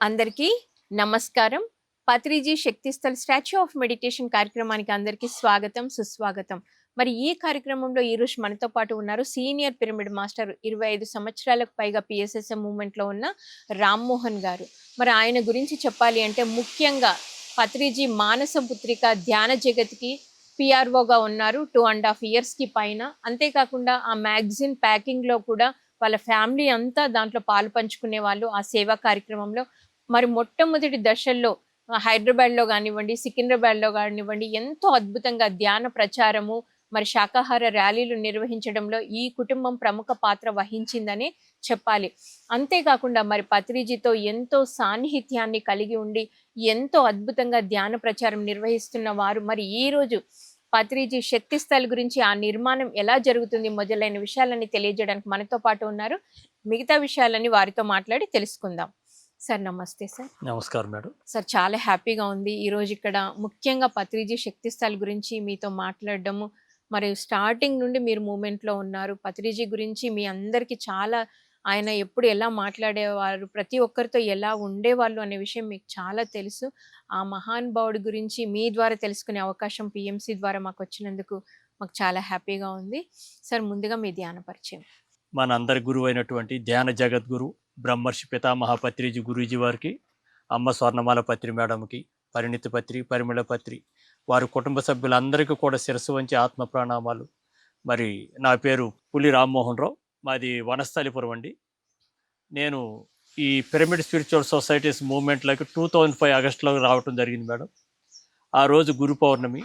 అందరికీ నమస్కారం. Patriji Shaktisthal statue of meditation కార్యక్రమానికి అందరికీ స్వాగతం సుస్వాగతం. మరి ఈ కార్యక్రమంలో ఈరోజు మనతో పాటు ఉన్నారు సీనియర్ పిరమిడ్ మాస్టర్ ఇరవై ఐదు సంవత్సరాలకు పైగా పిఎస్ఎస్ఎం మూమెంట్లో ఉన్న రామ్మోహన్ గారు. మరి ఆయన గురించి చెప్పాలి అంటే ముఖ్యంగా పత్రిజీ మానస పుత్రిక ధ్యాన జగత్కి పిఆర్ఓగా ఉన్నారు టూ అండ్ హాఫ్ ఇయర్స్కి పైన. అంతేకాకుండా ఆ మ్యాగజిన్ ప్యాకింగ్లో కూడా వాళ్ళ ఫ్యామిలీ అంతా దాంట్లో పాలు పంచుకునే వాళ్ళు ఆ సేవా కార్యక్రమంలో మరి మొట్టమొదటి దశల్లో హైదరాబాద్లో కానివ్వండి సికింద్రాబాద్లో కానివ్వండి ఎంతో అద్భుతంగా ధ్యాన ప్రచారము మరి శాకాహార ర్యాలీలు నిర్వహించడంలో ఈ కుటుంబం ప్రముఖ పాత్ర వహించిందని చెప్పాలి. అంతేకాకుండా మరి పత్రిజీతో ఎంతో సాన్నిహిత్యాన్ని కలిగి ఉండి ఎంతో అద్భుతంగా ధ్యాన ప్రచారం నిర్వహిస్తున్న వారు మరి ఈ రోజు పత్రిజీ శక్తి స్థల్ గురించి ఆ నిర్మాణం ఎలా జరుగుతుంది మొదలైన విషయాలన్నీ తెలియజేయడానికి మనతో పాటు ఉన్నారు. మిగతా విషయాలన్నీ వారితో మాట్లాడి తెలుసుకుందాం. సార్ నమస్తే సార్. నమస్కారం మేడం. సార్ చాలా హ్యాపీగా ఉంది. ఈ రోజు ఇక్కడ ముఖ్యంగా పత్రిజీ శక్తి స్థల్ గురించి మీతో మాట్లాడడము మరి స్టార్టింగ్ నుండి మీరు మూమెంట్లో ఉన్నారు. పత్రిజీ గురించి మీ అందరికీ చాలా ఆయన ఎప్పుడు ఎలా మాట్లాడేవారు ప్రతి ఒక్కరితో ఎలా ఉండేవాళ్ళు అనే విషయం మీకు చాలా తెలుసు. ఆ మహానుభావుడి గురించి మీ ద్వారా తెలుసుకునే అవకాశం పిఎంసి ద్వారా మాకు వచ్చినందుకు మాకు చాలా హ్యాపీగా ఉంది. సార్ ముందుగా మీ ధ్యాన పరిచయం. మన అందరి గురువు అయినటువంటి ధ్యాన జగద్గురు బ్రహ్మర్షి పితామహ పత్రిజీ గురూజీ వారికి అమ్మ స్వర్ణమాల పత్రి మేడంకి పరిణితి పత్రి పరిమళ పత్రి వారి కుటుంబ సభ్యులందరికీ కూడా శిరస్సు వంచి ఆత్మ ప్రాణామాలు. మరి నా పేరు పులి రామ్మోహన్ రావు మాది వనస్థలిపురం అండి. నేను ఈ పిరమిడ్ స్పిరిచువల్ సొసైటీస్ మూవ్మెంట్లోకి టూ థౌజండ్ ఫైవ్ ఆగస్టులో రావటం జరిగింది మేడం. ఆ రోజు గురు పౌర్ణమి.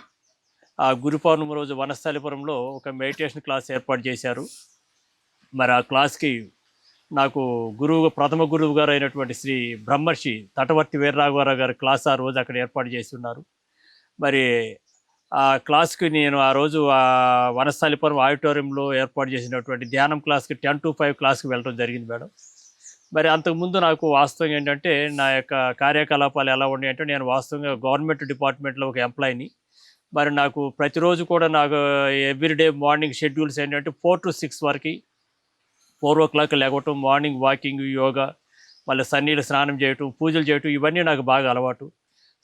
ఆ గురు పౌర్ణమి రోజు వనస్థలిపురంలో ఒక మెడిటేషన్ క్లాస్ ఏర్పాటు చేశారు. మరి ఆ క్లాస్కి నాకు గురువు ప్రథమ గురువు గారు అయినటువంటి శ్రీ బ్రహ్మర్షి తటవర్తి వీరరాఘవరావు గారి క్లాస్ ఆ రోజు అక్కడ ఏర్పాటు చేసి ఉన్నారు మరి ఆ క్లాస్కి నేను ఆ రోజు ఆ వనస్థలిపురం ఆడిటోరియంలో ఏర్పాటు చేసినటువంటి ధ్యానం క్లాస్కి టెన్ టు ఫైవ్ క్లాస్కి వెళ్ళడం జరిగింది మేడం. మరి అంతకుముందు నాకు వాస్తవం ఏంటంటే నా యొక్క కార్యకలాపాలు ఎలా ఉన్నాయంటే నేను వాస్తవంగా గవర్నమెంట్ డిపార్ట్మెంట్లో ఒక ఎంప్లాయీని. మరి నాకు ప్రతిరోజు కూడా నాకు ఎవ్రీడే మార్నింగ్ షెడ్యూల్స్ ఏంటంటే ఫోర్ టు సిక్స్ వరకు ఫోర్ ఓ క్లాక్ లేకపోవటం మార్నింగ్ వాకింగ్ యోగా మళ్ళీ సన్నీళ్ళు స్నానం చేయటం పూజలు చేయటం ఇవన్నీ నాకు బాగా అలవాటు.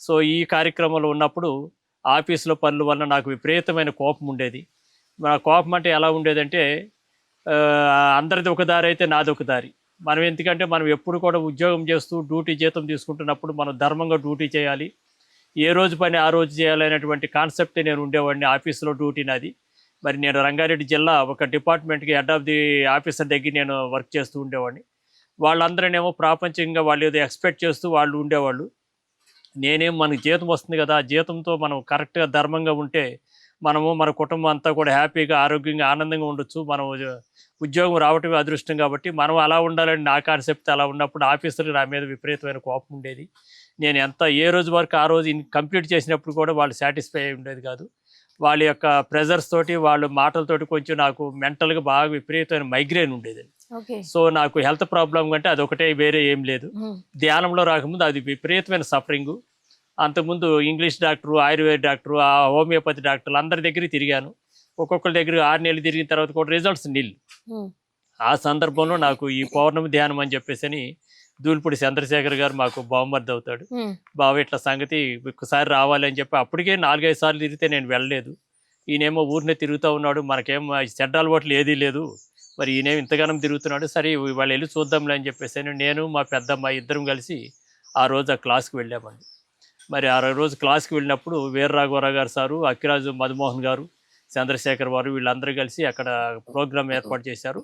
సో ఈ కార్యక్రమంలో ఉన్నప్పుడు ఆఫీస్లో పనుల వల్ల నాకు విపరీతమైన కోపం ఉండేది. నా కోపం అంటే ఎలా ఉండేదంటే అందరిది ఒక దారి అయితే నాది ఒక దారి. మనం ఎందుకంటే మనం ఎప్పుడు కూడా ఉద్యోగం చేస్తూ డ్యూటీ జీతం తీసుకుంటున్నప్పుడు మనం ధర్మంగా డ్యూటీ చేయాలి. ఏ రోజు పని ఆ రోజు చేయాలి అనేటువంటి కాన్సెప్టే నేను ఉండేవాడిని ఆఫీస్లో డ్యూటీ నాది. మరి నేను రంగారెడ్డి జిల్లా ఒక డిపార్ట్మెంట్కి హెడ్ ఆఫ్ ది ఆఫీసర్ దగ్గర నేను వర్క్ చేస్తూ ఉండేవాడిని. వాళ్ళందరూనేమో ప్రాపంచికంగా వాళ్ళు ఏదో ఎక్స్పెక్ట్ చేస్తూ వాళ్ళు ఉండేవాళ్ళు. నేనేం మనకి జీతం వస్తుంది కదా ఆ జీతంతో మనం కరెక్ట్గా ధర్మంగా ఉంటే మనము మన కుటుంబం అంతా కూడా హ్యాపీగా ఆరోగ్యంగా ఆనందంగా ఉండొచ్చు. మనం ఉద్యోగం రావటమే అదృష్టం కాబట్టి మనం అలా ఉండాలని నా కాన్సెప్ట్ అలా ఉన్నప్పుడు ఆఫీసర్కి నా మీద విపరీతమైన కోపం ఉండేది. నేను ఎంత ఏ రోజు వరకు ఆ రోజు కంప్లీట్ చేసినప్పుడు కూడా వాళ్ళు సాటిస్ఫై అయి ఉండేది కాదు. వాళ్ళ యొక్క ప్రెజర్స్ తోటి వాళ్ళ మాటలతోటి కొంచెం నాకు మెంటల్గా బాగా విపరీతమైన మైగ్రేన్ ఉండేది. సో నాకు హెల్త్ ప్రాబ్లం కంటే అదొకటే వేరే ఏం లేదు. ధ్యానంలో రాకముందు అది విపరీతమైన సఫరింగ్ అంతకుముందు ఇంగ్లీష్ డాక్టరు ఆయుర్వేద డాక్టరు ఆ హోమియోపతి డాక్టర్లు అందరి దగ్గరికి తిరిగాను. ఒక్కొక్కరి దగ్గర ఆరు నెలలు తిరిగిన తర్వాత కూడా రిజల్ట్స్ నిల్. ఆ సందర్భంలో నాకు ఈ పౌర్ణమి ధ్యానం అని చెప్పేసి అని దూల్పూడి చంద్రశేఖర్ గారు మాకు బహుమతి అవుతాడు. బావ ఇట్లా సంగతి ఒక్కసారి రావాలి అని చెప్పి అప్పటికే నాలుగైదు సార్లు తిరిగితే నేను వెళ్ళలేదు. ఈయనేమో ఊరినే తిరుగుతూ ఉన్నాడు. మనకేం చెడ్డ అలవాట్లు ఏదీ లేదు. మరి ఈయనేం ఇంతగానం తిరుగుతున్నాడు. సరే వాళ్ళు వెళ్ళి చూద్దాంలే అని చెప్పేసి నేను మా పెద్దమ్మ ఇద్దరం కలిసి ఆ రోజు ఆ క్లాస్కి వెళ్ళామండి. మరి ఆ రోజు క్లాస్కి వెళ్ళినప్పుడు వీర రాఘవరావు గారు సారు అక్కిరాజు మధుమోహన్ గారు చంద్రశేఖర్ వారు వీళ్ళందరూ కలిసి అక్కడ ప్రోగ్రామ్ ఏర్పాటు చేశారు.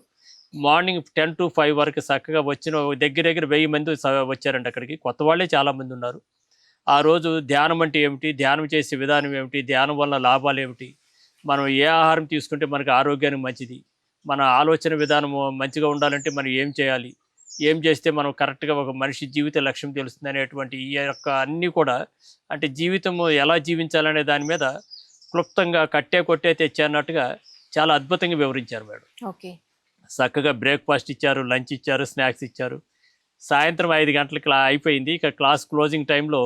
మార్నింగ్ టెన్ టు ఫైవ్ వరకు చక్కగా వచ్చిన దగ్గర దగ్గర వెయ్యి మంది స- వచ్చారండి అక్కడికి. కొత్త వాళ్ళే చాలామంది ఉన్నారు. ఆ రోజు ధ్యానం అంటే ఏమిటి? ధ్యానం చేసే విధానం ఏమిటి? ధ్యానం వల్ల లాభాలు ఏమిటి? మనం ఏ ఆహారం తీసుకుంటే మనకి ఆరోగ్యానికి మంచిది? మన ఆలోచన విధానం మంచిగా ఉండాలంటే మనం ఏం చేయాలి? ఏం చేస్తే మనం కరెక్ట్గా ఒక మనిషి జీవిత లక్ష్యం తెలుస్తుంది అనేటువంటి ఈ యొక్క అన్నీ కూడా అంటే జీవితం ఎలా జీవించాలనే దాని మీద క్లుప్తంగా కట్టే కొట్టే తెచ్చన్నట్టుగా చాలా అద్భుతంగా వివరించారు మేడం. ఓకే. చక్కగా బ్రేక్ఫాస్ట్ ఇచ్చారు లంచ్ ఇచ్చారు స్నాక్స్ ఇచ్చారు. సాయంత్రం ఐదు గంటలకి క్లా అయిపోయింది. ఇక క్లాస్ క్లోజింగ్ టైంలో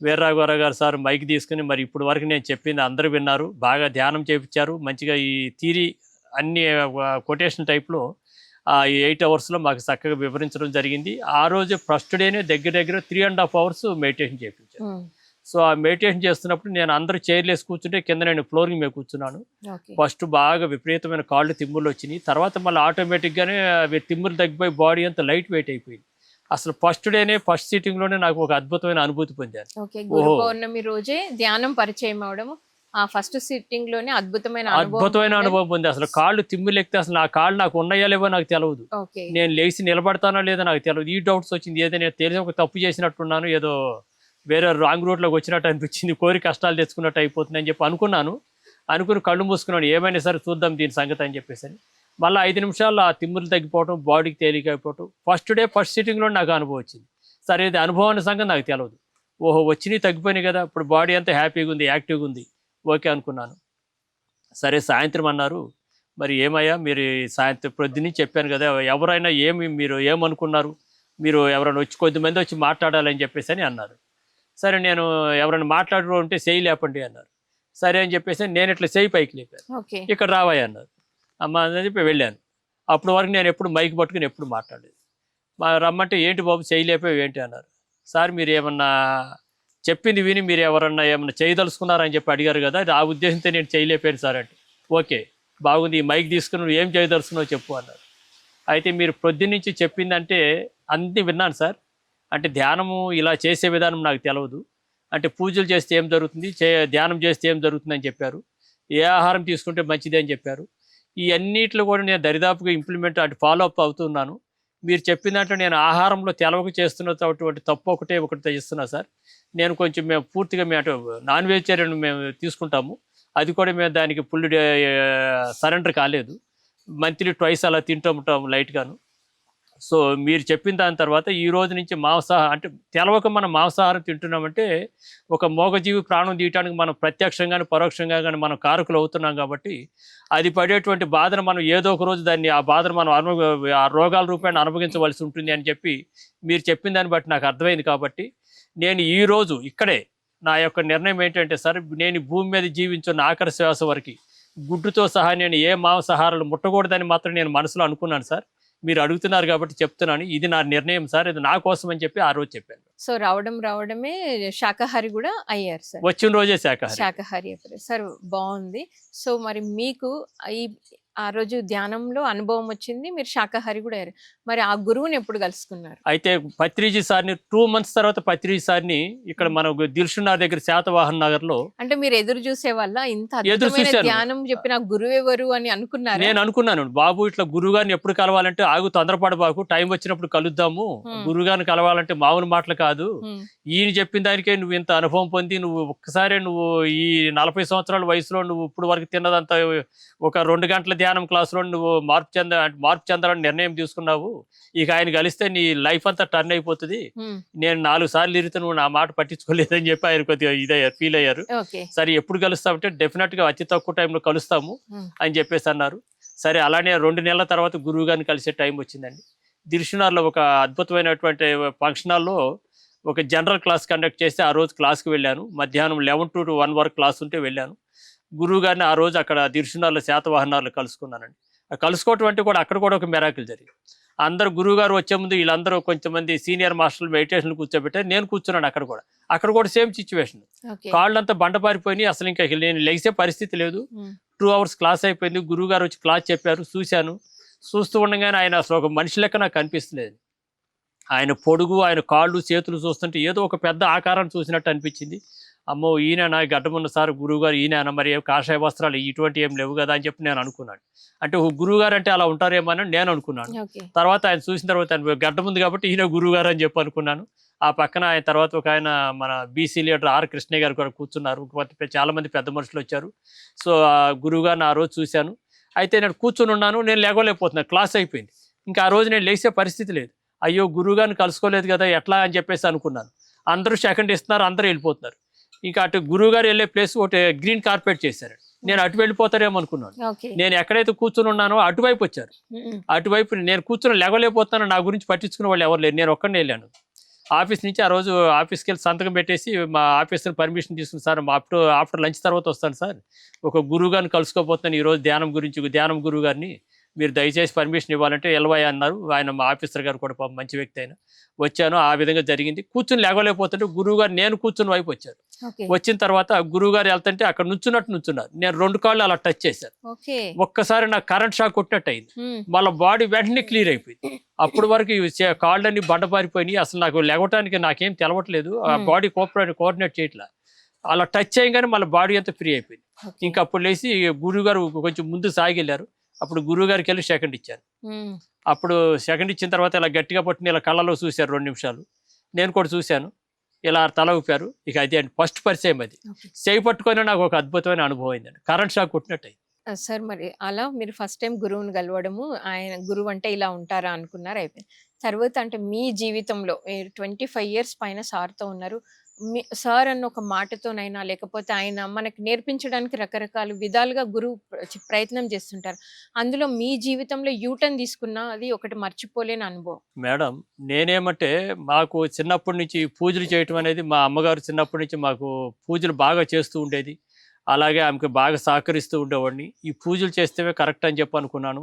వీర్రాఘవరావు గారు సార్ మైక్ తీసుకుని మరి ఇప్పుడు వరకు నేను చెప్పింది అందరూ విన్నారు. బాగా ధ్యానం చేపించారు. మంచిగా ఈ థీరీ అన్ని కొటేషన్ టైప్లో ఆ ఎయిట్ అవర్స్లో మాకు చక్కగా వివరించడం జరిగింది. ఆ రోజు ఫస్ట్ డేనే దగ్గర దగ్గర three and half hours meditation చేయించాను సో ఆ మెడిటేషన్ చేస్తున్నప్పుడు నేను అందరూ చైర్లు వేసి కూర్చుంటే కింద నేను ఫ్లోరింగ్ మీద కూర్చున్నాను. ఫస్ట్ బాగా విపరీతమైన కాళ్ళు తిమ్ములు వచ్చినాయి. తర్వాత మళ్ళీ ఆటోమేటిక్గానే అవి తిమ్ములు తగ్గిపోయి బాడీ అంతా లైట్ వెయిట్ అయిపోయింది. అసలు ఫస్ట్ డేనే ఫస్ట్ సీటింగ్లోనే నాకు ఒక అద్భుతమైన అనుభూతి పొందాను. పౌర్ణమి రోజే ధ్యానం పరిచయం అవడం ఆ ఫస్ట్ సిట్టింగ్లోనే అద్భుతమైన అద్భుతమైన. అనుభవం పొంది. అసలు కాళ్ళు తిమ్ములు ఎక్కితే అసలు నా కాళ్ళు నాకు ఉన్నాయా లేవో నాకు తెలియదు నేను లేచి నిలబడతానో లేదో నాకు తెలియదు ఈ డౌట్స్ వచ్చింది. ఏదో నేను తెలిసి ఒక తప్పు చేసినట్టున్నాను ఏదో వేరే రాంగ్ రూట్లోకి వచ్చినట్టు అనిపించింది. కోరి కష్టాలు తెచ్చుకున్నట్టు అయిపోతుంది అని చెప్పి అనుకున్నాను. అనుకుని కళ్ళు మూసుకున్నాను. ఏమైనా సరే చూద్దాం దీని సంగతి అని చెప్పేసి అని. మళ్ళీ ఐదు నిమిషాల్లో ఆ తిమ్ములు తగ్గిపోవటం బాడీకి తేలిక అయిపోవటం. ఫస్ట్ డే ఫస్ట్ సిట్టింగ్లో నాకు అనుభవం వచ్చింది. సరే ఇది అనుభవాన్ని సంగతి నాకు తెలియదు ఓహో వచ్చినాయి తగ్గిపోయినాయి కదా. ఇప్పుడు బాడీ అంతా హ్యాపీగా ఉంది యాక్టివ్గా ఉంది. ఓకే అనుకున్నాను. సరే సాయంత్రం అన్నారు. మరి ఏమయ్యా మీరు సాయంత్రం ప్రొద్దుని చెప్పాను కదా. ఎవరైనా ఏమి మీరు ఏమనుకున్నారు? మీరు ఎవరైనా వచ్చి కొద్దిమంది వచ్చి మాట్లాడాలని చెప్పేసి అని అన్నారు. సరే నేను ఎవరైనా మాట్లాడరు ఉంటే చేయి లేపండి అన్నారు. సరే అని చెప్పేసి నేను ఇట్లా చేయి పైకి లేపాను. ఇక్కడ రావాయి అన్నారు. అమ్మ అని చెప్పి వెళ్ళాను. అప్పటి వరకు నేను ఎప్పుడు మైక్ పట్టుకుని ఎప్పుడు మాట్లాడలేదు. మా రమ్మంటే ఏంటి బాబు చేయలేపావు ఏంటి? అన్నారు. సార్ మీరు ఏమన్నా చెప్పింది విని మీరు ఎవరన్నా ఏమన్నా చేయదలుచుకున్నారని చెప్పి అడిగారు కదా అది ఆ ఉద్దేశంతో నేను చేయలేపాను సార్ అంటే. ఓకే బాగుంది ఈ మైక్ తీసుకుని ఏం చేయదలుచుకున్నావు చెప్పు అన్నారు. అయితే మీరు పొద్దున్నుంచి చెప్పిందంటే అన్నీ విన్నాను సార్. అంటే ధ్యానము ఇలా చేసే విధానం నాకు తెలియదు అంటే పూజలు చేస్తే ఏం జరుగుతుంది? చే ధ్యానం చేస్తే ఏం జరుగుతుందని చెప్పారు. ఏ ఆహారం తీసుకుంటే మంచిది అని చెప్పారు. ఈ అన్నిట్లో కూడా నేను దరిదాపుగా ఇంప్లిమెంట్ అంటే ఫాలో అప్ అవుతున్నాను మీరు చెప్పిన దాంట్లో నేను ఆహారంలో తెలవక చేస్తున్నటువంటి తప్పు ఒకటే ఒకటి చేస్తున్నా సార్. నేను కొంచెం మేము పూర్తిగా మేము అటు నాన్ వెజిటేరియన్ మేము తీసుకుంటాము. అది కూడా మేము దానికి ఫుల్ సరెండర్ కాలేదు. మంత్లీ ట్వైస్ అలా తింటూ ఉంటాము లైట్గాను. సో మీరు చెప్పిన దాని తర్వాత ఈ రోజు నుంచి మాంసాహారం అంటే తెలవక మనం మాంసాహారం తింటున్నామంటే ఒక మోగజీవి ప్రాణం తీయటానికి మనం ప్రత్యక్షంగాను పరోక్షంగా కానీ మనం కారకులు అవుతున్నాం కాబట్టి అది పడేటువంటి బాధను మనం ఏదో ఒక రోజు దాన్ని ఆ బాధను మనం అను ఆ రోగాల రూపాన్ని అనుభవించవలసి ఉంటుంది అని చెప్పి మీరు చెప్పిన దాన్ని బట్టి నాకు అర్థమైంది కాబట్టి నేను ఈ రోజు ఇక్కడే నా యొక్క నిర్ణయం ఏంటంటే సార్ నేను భూమి మీద జీవించిన ఆఖరి శ్వాస వరకు గుడ్డుతో సహా నేను ఏ మాంసాహారాలు ముట్టకూడదని మాత్రం నేను మనసులో అనుకున్నాను సార్. మీరు అడుగుతున్నారు కాబట్టి చెప్తున్నాను. ఇది నా నిర్ణయం సార్. ఇది నా కోసం అని చెప్పి ఆ రోజు చెప్పాను. సో రావడం రావడమే శాకాహారి కూడా అయ్యారు సార్. వచ్చిన రోజే శాఖాహారి శాకాహారి అయిపోయారు. సార్ బాగుంది. సో మరి మీకు ఈ ఆ రోజు ధ్యానంలో అనుభవం వచ్చింది. మీరు శాకాహారి కూడా అయ్యారు. మరి ఆ గురువుని ఎప్పుడు కలుసుకున్నారు? అయితే పత్రిజీ సార్ని టూ మంత్స్ తర్వాత పత్రిజీ సార్ని ఇక్కడ మన దిల్షునార్ దగ్గర శాతవాహన్ నగర్లో అంటే మీరు ఎదురు చూసే వల్ల ఇంత ఎదురు. ధ్యానం చెప్పిన గురువు ఎవరు అని అనుకున్నారు? నేను అనుకున్నాను. బాబు ఇట్లా గురువు గారిని ఎప్పుడు కలవాలంటే ఆగు తొందరపడబాకు టైం వచ్చినప్పుడు కలుద్దాము. Hmm. గురువు గారిని కలవాలంటే మామూలు మాటలు కాదు. ఈయన చెప్పిన దానికే నువ్వు ఇంత అనుభవం పొంది నువ్వు ఒక్కసారి నువ్వు ఈ నలభై సంవత్సరాల వయసులో నువ్వు ఇప్పుడు వరకు తిన్నదంతా ఒక రెండు గంటల ధ్యానం క్లాసులో నువ్వు మార్పు చెంద మార్పు చెందాలని నిర్ణయం తీసుకున్నావు. ఇక ఆయన కలిస్తే నీ లైఫ్ అంతా టర్న్ అయిపోతుంది. నేను నాలుగు సార్లు తిరిగితే నువ్వు నా మాట పట్టించుకోలేదని చెప్పి ఆయన కొద్దిగా ఇదయ్యారు ఫీల్ అయ్యారు. సరే ఎప్పుడు కలుస్తామంటే డెఫినెట్గా అతి తక్కువ టైంలో కలుస్తాము. అని చెప్పేసి అన్నారు. సరే అలానే రెండు నెలల తర్వాత గురువు గారిని కలిసే టైం వచ్చిందండి. దిల్షునార్లో ఒక అద్భుతమైనటువంటి ఫంక్షన్ హాల్లో ఒక జనరల్ క్లాస్ కండక్ట్ చేస్తే ఆ రోజు క్లాస్కి వెళ్ళాను. మధ్యాహ్నం లెవెన్ టు వన్ వరకు క్లాస్ ఉంటే వెళ్ళాను. గురువు గారిని ఆ రోజు అక్కడ దిల్షునార్లో శాతవాహనాలు కలుసుకున్నానండి. ఆ కలుసుకోవటం అంటే కూడా అక్కడ కూడా ఒక మెరాకిల్ జరిగింది. అందరు గురువు గారు వచ్చే ముందు వీళ్ళందరూ కొంచెంమంది సీనియర్ మాస్టర్లు మెడిటేషన్ కూర్చోబెట్టారు. నేను కూర్చున్నాను అక్కడ కూడా. అక్కడ కూడా సేమ్ సిచ్యువేషన్ కాళ్ళంతా బండపారిపోయినాయి అసలు ఇంకా నేను లెగిసే పరిస్థితి లేదు. టూ అవర్స్ క్లాస్ అయిపోయింది. గురువు గారు వచ్చి క్లాస్ చెప్పారు. చూశాను. చూస్తూ ఉండగానే ఆయన అసలు ఒక మనిషి లెక్క నాకు కనిపిస్తలేదు ఆయన పొడుగు ఆయన కాళ్ళు చేతులు చూస్తుంటే ఏదో ఒక పెద్ద ఆకారాన్ని చూసినట్టు అనిపించింది. అమ్మో ఈయన నా గడ్డమున్న సార్ గురువు గారు ఈయన మరి ఏం కాషాయ వస్త్రాలు ఇటువంటి ఏం లేవు కదా అని చెప్పి నేను అనుకున్నాను. అంటే ఒక గురువు గారు అంటే అలా ఉంటారేమో అని నేను అనుకున్నాను. తర్వాత ఆయన చూసిన తర్వాత ఆయన గడ్డ ఉంది కాబట్టి ఈయన గురువు గారు అని చెప్పి అనుకున్నాను. ఆ పక్కన ఆయన తర్వాత ఒక ఆయన మన బీసీ లీడర్ ఆర్ కృష్ణయ్య గారు కూడా కూర్చున్నారు. చాలా మంది పెద్ద మనుషులు వచ్చారు. సో ఆ గురువు గారిని ఆ రోజు చూశాను. అయితే నేను కూర్చుని ఉన్నాను. నేను లేగలేకపోతున్నాను క్లాస్ అయిపోయింది. ఇంకా ఆ రోజు నేను లేచే పరిస్థితి లేదు. అయ్యో గురువు గారిని కలుసుకోలేదు కదా ఎట్లా అని చెప్పేసి అనుకున్నాను. అందరూ సెకండ్ ఇస్తున్నారు అందరూ వెళ్ళిపోతున్నారు. ఇంకా అటు గురువు గారు వెళ్ళే ప్లేస్ ఒకటి గ్రీన్ కార్పెట్ చేశారు. నేను అటు వెళ్ళిపోతారేమో అనుకున్నాను. నేను ఎక్కడైతే కూర్చుని ఉన్నానో అటువైపు వచ్చారు. అటువైపు నేను కూర్చొని లేవలేకపోతాను నా గురించి పట్టించుకునే వాళ్ళు ఎవరు లేరు. నేను ఒక్కడిని వెళ్ళాను. ఆఫీస్ నుంచి ఆ రోజు ఆఫీస్కి వెళ్ళి సంతకం పెట్టేసి మా ఆఫీసర్ పర్మిషన్ తీసుకుని సార్ ఆఫ్టర్ ఆఫ్టర్ లంచ్ తర్వాత వస్తాను సార్. ఒక గురువు గారిని కలుసుకోపోతున్నాను ఈరోజు ధ్యానం గురించి ధ్యానం గురువు గారిని మీరు దయచేసి పర్మిషన్ ఇవ్వాలంటే ఎల్వై అన్నారు. ఆయన మా ఆఫీసర్ గారు కూడా మంచి వ్యక్తి అయిన వచ్చాను ఆ విధంగా జరిగింది. కూర్చుని లేవలేకపోతుంటే గురువు గారు నేను కూర్చుని వైపు వచ్చాను ఓకే వచ్చిన తర్వాత గురువు గారు వెళ్తుంటే అక్కడ నుంచున్నట్టు నుంచున్నారు. నేను రెండు కాళ్ళు అలా టచ్ చేశాను. ఒక్కసారి నాకు కరెంట్ షాక్ కొట్టినట్టు అయింది వాళ్ళ బాడీ వెంటనే క్లియర్ అయిపోయింది. అప్పటి వరకు కాళ్ళన్నీ బండపారిపోయినాయి. అసలు నాకు లేవటానికి నాకేం తెలవట్లేదు. ఆ. బాడీ కోఆపరేట్ కోఆర్డినేట్ చేయట్లా. అలా టచ్ చేయగానే మళ్ళీ బాడీ అంతా ఫ్రీ అయిపోయింది. ఇంకా అప్పుడు లేచి గురువు గారు కొంచెం ముందు సాగివెళ్ళారు అప్పుడు గురువు గారికి వెళ్ళి సెకండ్ ఇచ్చారు. అప్పుడు సెకండ్ ఇచ్చిన తర్వాత ఇలా గట్టిగా పట్టుకుని ఇలా కళ్ళలో చూశారు రెండు నిమిషాలు. నేను కూడా చూశాను. ఇలా తల ఊపారు. ఇక అదే అండి. ఫస్ట్ పరిచయం అది. చేయి పట్టుకొని నాకు ఒక అద్భుతమైన అనుభవం అయిందండి. కరెంట్ షాక్ కొట్టినట్టు సార్ మరి అలా మీరు ఫస్ట్ టైం గురువుని కలవడము ఆయన గురువు అంటే ఇలా ఉంటారా అనుకున్నారు అయిపోయింది. తర్వాత అంటే మీ జీవితంలో ట్వంటీ ఫైవ్ ఇయర్స్ పైన సార్తో ఉన్నారు. సార్ అన్న ఒక మాటతోనైనా లేకపోతే ఆయన మనకు నేర్పించడానికి రకరకాల విధాలుగా గురువు ప్రయత్నం చేస్తుంటారు. అందులో మీ జీవితంలో యూటర్న్ తీసుకున్న అది ఒకటి మర్చిపోలేని అనుభవం. మేడం నేనేమంటే మాకు చిన్నప్పటి నుంచి పూజలు చేయటం అనేది మా అమ్మగారు చిన్నప్పటి నుంచి మాకు పూజలు బాగా చేస్తూ ఉండేది. అలాగే ఆమెకు బాగా సహకరిస్తూ ఉండేవాడిని. ఈ పూజలు చేస్తేనే కరెక్ట్ అని చెప్పి అనుకున్నాను.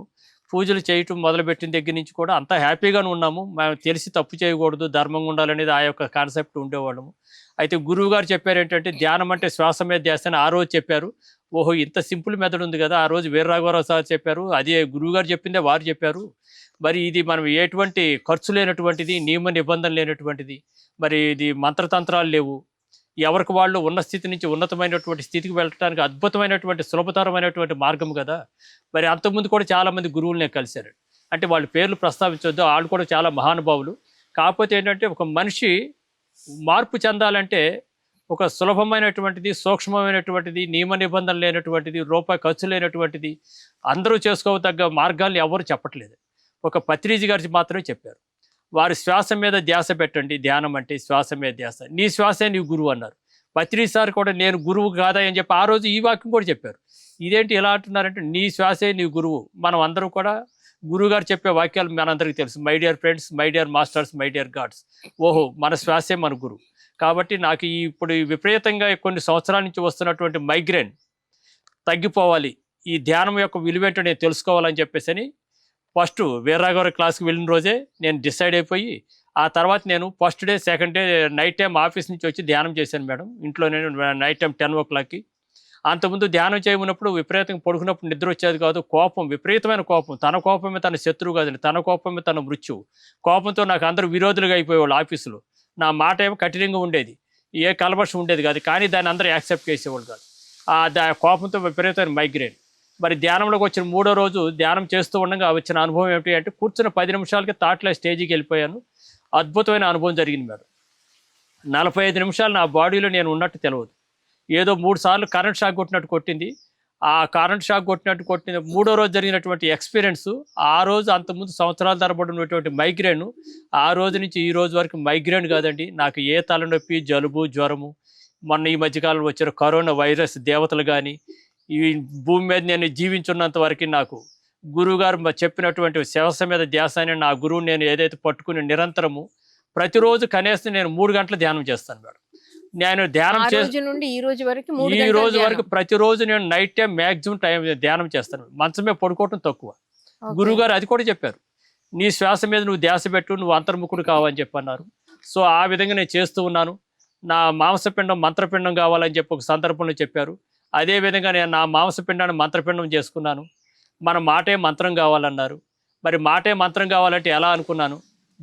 పూజలు చేయటం మొదలుపెట్టిన దగ్గర నుంచి కూడా అంత హ్యాపీగానే ఉన్నాము. మేము తెలిసి తప్పు చేయకూడదు ధర్మంగా ఉండాలనేది ఆ యొక్క కాన్సెప్ట్ ఉండేవాళ్ళము. అయితే గురువు గారు చెప్పారు ఏంటంటే ధ్యానం అంటే శ్వాస మీద చేస్తాను ఆ రోజు చెప్పారు. ఓహో ఇంత సింపుల్ మెథడ్ ఉంది కదా ఆ రోజు వీర్రాఘవరావు సార్ చెప్పారు. అదే గురువు గారు చెప్పిందే వారు చెప్పారు. మరి ఇది మనం ఎటువంటి ఖర్చు లేనటువంటిది నియమ నిబంధన లేనటువంటిది మరి ఇది మంత్రతంత్రాలు లేవు. ఎవరికి వాళ్ళు ఉన్న స్థితి నుంచి ఉన్నతమైనటువంటి స్థితికి వెళ్ళడానికి అద్భుతమైనటువంటి సులభతరమైనటువంటి మార్గం కదా. మరి అంతకుముందు కూడా చాలామంది గురువులు నేను కలిశారు. అంటే వాళ్ళ పేర్లు ప్రస్తావించొద్దు వాళ్ళు కూడా చాలా మహానుభావులు. కాకపోతే ఏంటంటే ఒక మనిషి మార్పు చెందాలంటే ఒక సులభమైనటువంటిది సూక్ష్మమైనటువంటిది నియమ నిబంధన లేనటువంటిది రూపాయి ఖర్చు లేనటువంటిది అందరూ చేసుకోదగ్గ మార్గాలు ఎవరు చెప్పట్లేదు. ఒక పత్రిజీ గారి మాత్రమే చెప్పారు. వారి శ్వాస మీద ధ్యాస పెట్టండి ధ్యానం అంటే శ్వాస మీద ధ్యాస. నీ శ్వాసే నీ గురువు అన్నారు. పత్రి సార్ కూడా నేను గురువు కాదా అని చెప్పి ఆ రోజు ఈ వాక్యం కూడా చెప్పారు. ఇదేంటి ఎలా అంటున్నారంటే నీ శ్వాసే నీ గురువు. మనం అందరూ కూడా గురువు గారు చెప్పే వాక్యాలు మనందరికీ తెలుసు. My dear friends my dear masters my dear gods ఓహో మన శ్వాసే మన గురువు కాబట్టి నాకు ఇప్పుడు విపరీతంగా కొన్ని సంవత్సరాల నుంచి వస్తున్నటువంటి మైగ్రేన్ తగ్గిపోవాలి. ఈ ధ్యానం యొక్క విలువేంటో నేను తెలుసుకోవాలని చెప్పేసి అని ఫస్ట్ వీర్రాఘవరి క్లాస్కి వెళ్ళిన రోజే నేను డిసైడ్ అయిపోయి ఆ తర్వాత నేను first day second day night time office నుంచి వచ్చి ధ్యానం చేశాను మేడం. ఇంట్లో నేను నైట్ టైం టెన్ ఓ క్లాక్కి అంతకుముందు ధ్యానం చేయమన్నప్పుడు విపరీతంగా పడుకున్నప్పుడు నిద్ర వచ్చేది కాదు. కోపం విపరీతమైన కోపం. తన కోపమే తన శత్రువు కాదండి తన కోపమే తన మృత్యువు. కోపంతో నాకు అందరూ విరోధులుగా అయిపోయేవాళ్ళు ఆఫీసులో. నా మాట ఏమో కఠినంగా ఉండేది. ఏ కలబర్షం ఉండేది కాదు. కానీ దాన్ని అందరూ యాక్సెప్ట్ చేసేవాళ్ళు కాదు. ఆ దా కోపంతో విపరీతమైన మైగ్రేన్. మరి ధ్యానంలోకి వచ్చిన మూడో రోజు ధ్యానం చేస్తూ ఉండగా వచ్చిన అనుభవం ఏమిటి అంటే కూర్చున్న పది నిమిషాలకి తాట్ల స్టేజికి వెళ్ళిపోయాను. అద్భుతమైన అనుభవం జరిగింది మేడం. నలభై ఐదు నిమిషాలు నా బాడీలో నేను ఉన్నట్టు తెలియదు ఏదో మూడు సార్లు కరెంట్ షాక్ కొట్టినట్టు కొట్టింది. ఆ కరెంట్ షాక్ కొట్టినట్టు కొట్టిన మూడో రోజు జరిగినటువంటి ఎక్స్పీరియన్స్ ఆ రోజు అంతకుముందు సంవత్సరాల తరబడి ఉన్నటువంటి మైగ్రేన్ ఆ రోజు నుంచి ఈ రోజు వరకు మైగ్రేన్ కాదండి. నాకు ఏ తలనొప్పి జలుబు జ్వరము మొన్న ఈ మధ్యకాలంలో వచ్చిన కరోనా వైరస్ దేవతలు కానీ ఈ భూమి మీద నేను జీవించున్నంత వరకు నాకు గురువుగారు చెప్పినటువంటి శివస మీద ధ్యాస అని నా గురువు నేను ఏదైతే పట్టుకుని నిరంతరము ప్రతిరోజు కనీసం నేను మూడు గంటలు ధ్యానం చేస్తాను మేడం. నేను ధ్యానం ఆ చే రోజు నుండి ఈ రోజు వరకు ఈ రోజు. వరకు ప్రతిరోజు నేను నైట్ టైం మ్యాక్సిమం టైం ధ్యానం చేస్తాను. మంచమే పడుకోవటం తక్కువ. ఓకే. గురువు గారు అది కూడా చెప్పారు. నీ శ్వాస మీద నువ్వు ధ్యాస పెట్టు నువ్వు అంతర్ముఖుడు కావని చెప్పన్నారు. సో ఆ విధంగా నేను చేస్తూ ఉన్నాను. నా మాంసపిండం మంత్రపిండం కావాలని చెప్పి ఒక సందర్భంలో చెప్పారు. అదే విధంగా నేను నా మాంసపిండాన్ని మంత్రపిండం చేసుకున్నాను. మన మాటే మంత్రం కావాలన్నారు. మరి మాటే మంత్రం కావాలంటే ఎలా అనుకున్నాను?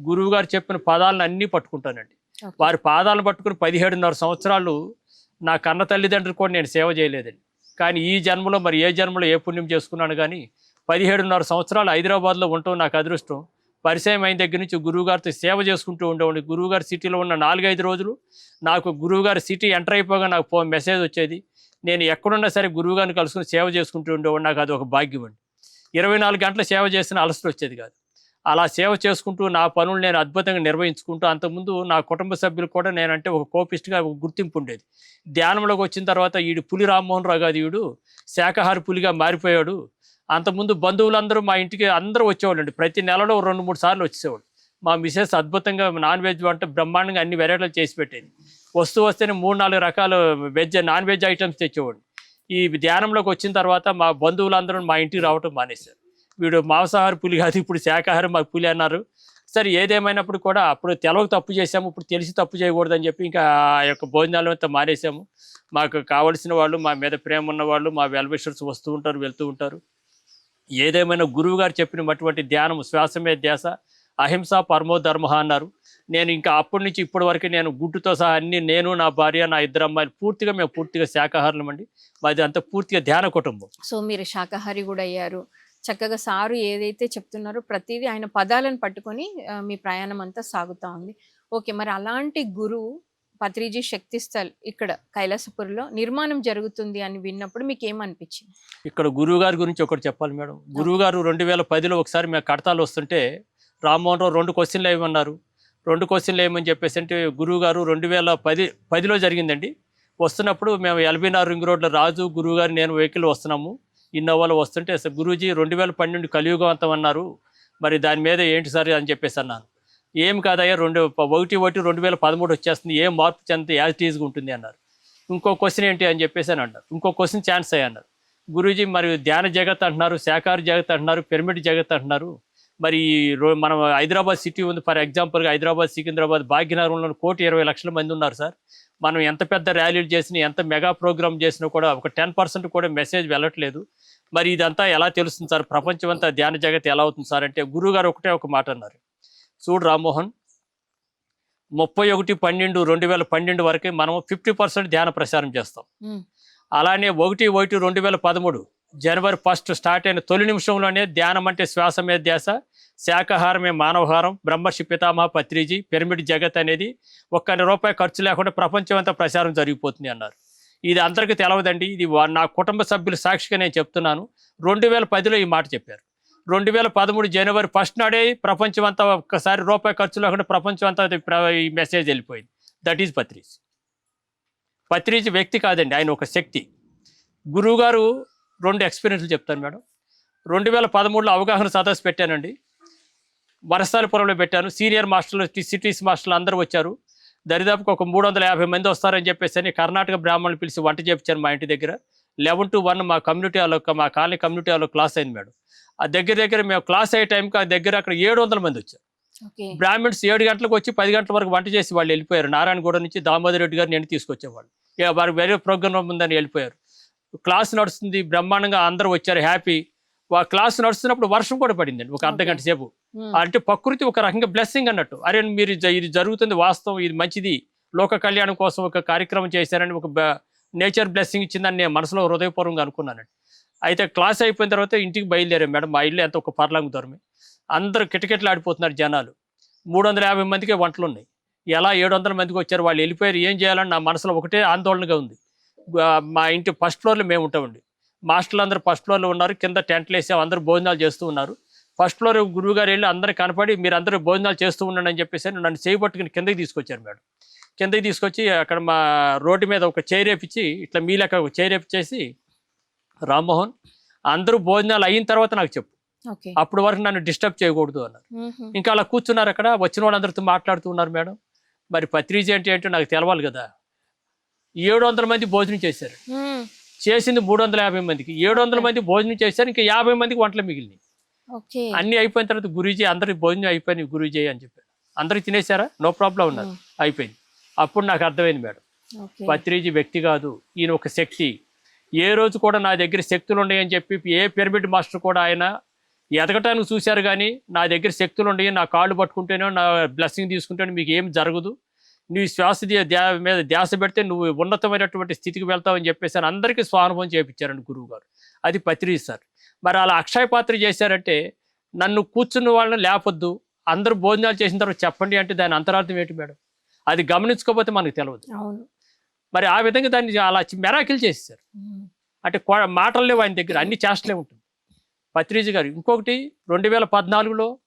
గురువు గారు చెప్పిన పదాలను అన్నీ పట్టుకుంటానండి. వారి పాదాలను పట్టుకుని పదిహేడున్నర సంవత్సరాలు నా కన్న తల్లిదండ్రులు కూడా నేను సేవ చేయలేదండి. కానీ ఈ జన్మలో మరి ఏ జన్మలో ఏ పుణ్యం చేసుకున్నాను కానీ పదిహేడున్నర సంవత్సరాలు హైదరాబాద్లో ఉండటం నాకు అదృష్టం. పరిచయం అయిన దగ్గర నుంచి గురువుగారితో సేవ చేసుకుంటూ ఉండేవాడిని. గురువుగారి సిటీలో ఉన్న నాలుగైదు రోజులు నాకు గురువుగారి సిటీ ఎంటర్ అయిపోగా నాకు ఫోన్ మెసేజ్ వచ్చేది. నేను ఎక్కడున్నా సరే గురువుగారిని కలుసుకుని సేవ చేసుకుంటూ ఉండేవాడిని. నాకు అది ఒక భాగ్యం అండి. ఇరవై నాలుగు గంటల సేవ చేసిన అలసట వచ్చేది కాదు. అలా సేవ చేసుకుంటూ నా పనులు నేను అద్భుతంగా నిర్వహించుకుంటూ అంతకుముందు నా కుటుంబ సభ్యులు కూడా నేనంటే ఒక కోపిస్ట్గా ఒక గుర్తింపు ఉండేది. ధ్యానంలోకి వచ్చిన తర్వాత ఈడు పులి రామ్మోహన్ రావు కాదు ఈడు శాకాహారి పులిగా మారిపోయాడు. అంతకుముందు బంధువులందరూ మా ఇంటికి అందరూ వచ్చేవాళ్ళు అండి ప్రతి నెలలో రెండు మూడు సార్లు వచ్చేవాడు మా మిసెస్ అద్భుతంగా నాన్ వెజ్ వంట బ్రహ్మాండంగా అన్ని వెరైటీలు చేసి పెట్టేది. వస్తూ వస్తేనే మూడు నాలుగు రకాల వెజ్ నాన్ వెజ్ ఐటమ్స్ తెచ్చేవాడు ఈ ధ్యానంలోకి వచ్చిన తర్వాత మా బంధువులందరూ మా ఇంటికి రావటం మానేశారు. వీడు మాంసాహార పులి కాదు ఇప్పుడు శాకాహారం మాకు పులి అన్నారు. సరే ఏదేమైనప్పుడు కూడా అప్పుడు తెలవకు తప్పు చేసాము ఇప్పుడు తెలిసి తప్పు చేయకూడదని చెప్పి ఇంకా ఆ యొక్క భోజనాలు అంతా మానేసాము మాకు కావలసిన వాళ్ళు మా మీద ప్రేమ ఉన్న వాళ్ళు మా వెల్విషర్స్ వస్తూ ఉంటారు వెళ్తూ ఉంటారు. ఏదేమైనా గురువు గారు చెప్పినటువంటి ధ్యానం శ్వాసమే ధ్యాస అహింస పరమో ధర్మ అన్నారు. నేను ఇంకా అప్పటి నుంచి ఇప్పటి వరకు నేను గుడ్డుతో సహా అన్ని నేను నా భార్య నా ఇద్దరు అమ్మాయిలు పూర్తిగా మేము పూర్తిగా శాకాహారం అండి. మాది అంత పూర్తిగా ధ్యాన కుటుంబం. సో మీరు శాకాహారి కూడా అయ్యారు. చక్కగా సారు ఏదైతే చెప్తున్నారో ప్రతిదీ ఆయన పదాలను పట్టుకొని మీ ప్రయాణం అంతా సాగుతా ఉంది. ఓకే మరి అలాంటి గురువు పత్రిజీ శక్తిస్థల్ ఇక్కడ కైలాసపురిలో నిర్మాణం జరుగుతుంది అని విన్నప్పుడు మీకు ఏమనిపించింది ఇక్కడ గురువు గారి గురించి ఒకటి చెప్పాలి మేడం. గురువు గారు రెండు వేల పదిలో ఒకసారి మేము కడతాలు వస్తుంటే రామ్మోహన్ రావు రెండు క్వశ్చన్లు వేయమన్నారు రెండు క్వశ్చన్లు వేయమని చెప్పేసి అంటే గురువు గారు రెండు వేల పది పదిలో జరిగిందండి. వస్తున్నప్పుడు మేము ఎల్బీనార్ రింగ్ రోడ్లో రాజు గురువు గారు నేను వెహికల్ వస్తున్నాము. ఇన్నోవాలో వస్తుంటే సార్ గురూజీ రెండు వేల పన్నెండు కలియుగవంతం అన్నారు. మరి దాని మీద ఏంటి సార్ అని చెప్పేసి అన్నాను. ఏం కాదయ్యా రెండు ఒకటి ఒకటి రెండు వేల పదమూడు వచ్చేస్తుంది. ఏం మార్పు చెందితే యాజ్ టీజ్గా ఉంటుంది అన్నారు. ఇంకో క్వశ్చన్ ఏంటి అని చెప్పేసి అని అన్నారు. ఇంకో క్వశ్చన్ ఛాన్స్ అయ్యి అన్నారు. గురూజీ మరి ధ్యాన జగత్ అంటున్నారు శాకాహార జగత్ అంటున్నారు పిరమిడ్ జగత్ అంటున్నారు. మరి ఈ రో- మనం హైదరాబాద్ సిటీ ఉంది. ఫర్ ఎగ్జాంపుల్గా హైదరాబాద్ సికింద్రాబాద్ భాగ్యనగరంలో కోటి ఇరవై లక్షల మంది ఉన్నారు సార్. మనం ఎంత పెద్ద ర్యాలీలు చేసినా ఎంత మెగా ప్రోగ్రామ్ చేసినా కూడా ఒక టెన్ పర్సెంట్ కూడా మెసేజ్ వెళ్ళట్లేదు. మరి ఇదంతా ఎలా తెలుస్తుంది సార్? ప్రపంచం అంతా ధ్యాన జగత్ ఎలా అవుతుంది సార్ అంటే గురువు గారు ఒకటే ఒక మాట అన్నారు. చూడు రామ్మోహన్ ముప్పై ఒకటి పన్నెండు రెండు వేల పన్నెండు వరకే మనం ఫిఫ్టీ పర్సెంట్ ధ్యాన ప్రసారం చేస్తాం. అలానే ఒకటి ఒకటి రెండు వేల పదమూడు జనవరి ఫస్ట్ స్టార్ట్ అయిన తొలి నిమిషంలోనే ధ్యానం అంటే శ్వాస మీద ధ్యాస శాకాహారమే మానవహారం బ్రహ్మర్షి పితామహ పత్రిజీ పిరమిడ్ జగత్ అనేది ఒక్క రూపాయి ఖర్చు లేకుండా ప్రపంచం అంతా ప్రచారం జరిగిపోతుంది అన్నారు. ఇది అందరికీ తెలవదండి. ఇది వా- నా కుటుంబ సభ్యుల సాక్షిగా నేను చెప్తున్నాను. రెండు వేల పదిలో ఈ మాట చెప్పారు. రెండు వేల పదమూడు జనవరి ఫస్ట్ నాడే ప్రపంచం అంతా ఒక్కసారి రూపాయి ఖర్చు లేకుండా ప్రపంచం అంతా ఈ మెసేజ్ వెళ్ళిపోయింది. That is పత్రిజ్. పత్రిజ్ వ్యక్తి కాదండి ఆయన ఒక శక్తి. గురువుగారు రెండు ఎక్స్పీరియన్స్లు చెప్తాను మేడం. రెండు వేల పదమూడులో అవగాహన సదస్సు పెట్టానండి. వరసాలపురంలో పెట్టాను సీనియర్ మాస్టర్లు సిటీస్ మాస్టర్లు అందరూ వచ్చారు. దరిదాపుకు ఒక మూడు వందల యాభై మంది వస్తారని చెప్పేసి అని కర్ణాటక బ్రాహ్మణులు పిలిచి వంట చేపించారు మా ఇంటి దగ్గర. లెవెన్ టు వన్ మా కమ్యూనిటీ హాల్లో మా కాలనీ కమ్యూనిటీ హాల్లో క్లాస్ అయింది మేడం. ఆ దగ్గర దగ్గర మేము క్లాస్ అయ్యే టైంకి ఆ దగ్గర అక్కడ ఏడు వందల మంది వచ్చారు. ఓకే. బ్రాహ్మిన్స్ ఏడు గంటలకు వచ్చి పది గంటల వరకు వంట చేసి వాళ్ళు వెళ్ళిపోయారు. నారాయణగూడ నుంచి దామోదర్ రెడ్డి గారిని నేను తీసుకొచ్చేవాళ్ళు ఇక వారు వేరే ప్రోగ్రామ్ ఉందని వెళ్ళిపోయారు. క్లాస్ నడుస్తుంది బ్రహ్మాండంగా అందరూ వచ్చారు హ్యాపీ. క్లాస్ నడుస్తున్నప్పుడు వర్షం కూడా పడిందండి ఒక అర్ధ గంట సేపు. అంటే ప్రకృతి ఒక రకంగా బ్లెస్సింగ్ అన్నట్టు. అరే మీరు ఇది జరుగుతుంది వాస్తవం ఇది మంచిది. లోక కళ్యాణం కోసం ఒక కార్యక్రమం చేశారని ఒక నేచర్ బ్లెస్సింగ్ ఇచ్చిందని నేను మనసులో హృదయపూర్వకంగా అనుకున్నానండి. అయితే క్లాస్ అయిపోయిన తర్వాత ఇంటికి బయలుదేరాం మేడం. మా ఇల్లు ఎంత ఒక పర్లంగు దూరమే. అందరూ కిటకిటలు ఆడిపోతున్నారు జనాలు. మూడు వందల యాభై మందికి వంటలు ఉన్నాయి ఎలా ఏడు వందల మందికి వచ్చారు? వాళ్ళు వెళ్ళిపోయారు. ఏం చేయాలని నా మనసులో ఒకటే ఆందోళనగా ఉంది. మా ఇంటి ఫస్ట్ ఫ్లోర్లో మేము ఉంటామండి మాస్టర్లు అందరూ ఫస్ట్ ఫ్లోర్లో ఉన్నారు కింద టెంట్లు వేసాం అందరూ భోజనాలు చేస్తూ ఉన్నారు. ఫస్ట్ ఫ్లోర్ గురువు గారు వెళ్ళి అందరూ కనపడి మీరు అందరూ భోజనాలు చేస్తూ ఉండండి అని చెప్పేసి నన్ను చేయబట్టుకుని కిందకి తీసుకొచ్చారు మేడం. కిందకి తీసుకొచ్చి అక్కడ మా రోడ్డు మీద ఒక చైర్ వేపించి ఇట్లా మీ లెక్క ఒక చైర్ వేపించేసి రామ్మోహన్ అందరూ భోజనాలు అయిన తర్వాత నాకు చెప్పు. ఓకే. అప్పటి వరకు నన్ను డిస్టర్బ్ చేయకూడదు అన్నారు. ఇంకా అలా కూర్చున్నారు అక్కడ వచ్చిన వాళ్ళందరితో మాట్లాడుతూ ఉన్నారు మేడం. మరి పత్రిజ అంటే ఏంటో నాకు తెలవాలి కదా. ఏడు వందల మంది భోజనం చేశారు. చేసింది మూడు వందల యాభై మందికి. ఏడు వందల మంది భోజనం చేశారు ఇంకా యాభై మందికి వంటలు మిగిలినాయి. అన్ని అయిపోయిన తర్వాత గురూజీ అందరికి భోజనం అయిపోయినాయి గురూజీ అని చెప్పారు. అందరికి తినేశారా? నో ప్రాబ్లం ఉన్నారు. అయిపోయింది. అప్పుడు నాకు అర్థమైంది మేడం. పత్రిజీ వ్యక్తి కాదు ఈయన ఒక శక్తి. ఏ రోజు కూడా నా దగ్గర శక్తులు ఉన్నాయని చెప్పి ఏ పిరమిడ్ మాస్టర్ కూడా ఆయన ఎదగటానికి చూశారు కానీ నా దగ్గర శక్తులు ఉన్నాయి నా కాళ్ళు పట్టుకుంటేనో నా బ్లెస్సింగ్ తీసుకుంటేనో మీకు ఏం జరగదు. నువ్వు శ్వాస మీద ధ్యాస పెడితే నువ్వు ఉన్నతమైనటువంటి స్థితికి వెళ్తావని చెప్పేసి అని అందరికీ స్వానుభవం చేయించారండి గురువు గారు అది పత్రిజీ సార్. మరి అలా అక్షయ పాత్ర చేశారంటే నన్ను కూర్చున్న వాళ్ళని లేపొద్దు. అందరూ భోజనాలు చేసిన తర్వాత చెప్పండి అంటే దాని అంతరార్థం ఏంటి మేడం? అది గమనించుకోకపోతే మనకు తెలియదు అవును. మరి ఆ విధంగా దాన్ని అలా మెరాకిల్ చేసేసారు. అంటే మాటలు లేవు ఆయన దగ్గర అన్ని చేష్టలే ఉంటుంది. పత్రిజీ గారు ఇంకొకటి రెండు వేల పద్నాలుగులో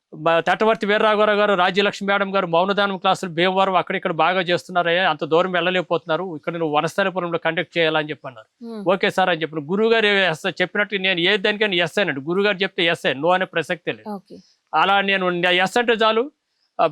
తటవర్తి వీర్రాఘవరావు గారు రాజ్యలక్ష్మి మేడం గారు మౌనదానం క్లాసులు భీమవరం అక్కడిక్కడ బాగా చేస్తున్నారయ్యా అంత దూరం వెళ్ళలేకపోతున్నారు ఇక్కడ నువ్వు వనస్థలపురంలో కండక్ట్ చేయాలని చెప్పన్నారు. ఓకే సార్ అని చెప్పిన గురువు గారు చెప్పినట్టు నేను ఏ దానికైనా ఎస్ అనండి గురువు గారు చెప్తే ఎస్ నో అనే ప్రసక్తే లేదు. అలా నేను ఎస్ అంటే చాలు.